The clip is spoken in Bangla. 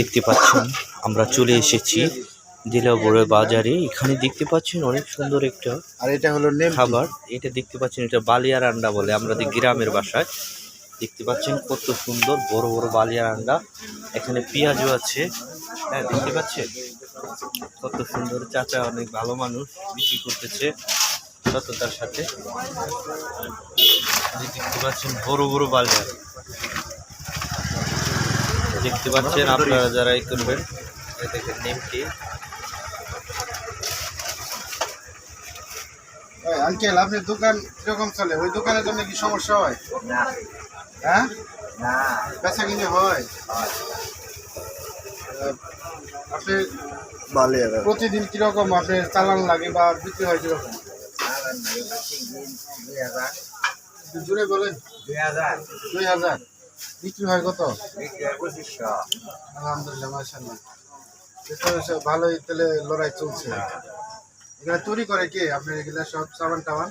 দেখতে পাচ্ছেন আমরা চলে এসেছি দিলাবড়ে বাজারে। এখানে দেখতে পাচ্ছেন অনেক সুন্দর একটা আর এটা হলো খাবার। এটা দেখতে পাচ্ছেন এটা বালিয়ার আন্ডা বলে আমাদের গ্রামের বাসায়। দেখতে পাচ্ছেন কত সুন্দর বড় বড় বালিয়ার আন্ডা এখানে পেঁয়াজও আছে। হ্যাঁ দেখতে পাচ্ছেন? কত সুন্দর চাচা অনেক ভালো মানুষ বিক্রি করতেছে সততার সাথে। দেখতে পাচ্ছেন বড় বড় বালিয়ার দেখতে পাচ্ছেন আপনারা যারা এই করবেন। দেখেন নেমটি। আঙ্কেল আপনার দোকান কীরকম চলে? ওই দোকানের জন্য কি সমস্যা হয়? না। হ্যাঁ? বেচা কিনে হয়? আপনি প্রতিদিন কীরকম আপনার চালান লাগে বা বিক্রি হয় কীরকম? জুড়ে বলেন। দুই হাজার। দুই হাজার। বিক্রি হয় কত? আলহামদুলিল্লাহ ভালোই তাহলে লড়াই চলছে। এখানে তৈরি করে কে? আপনার এগুলা সব সাবান টাবান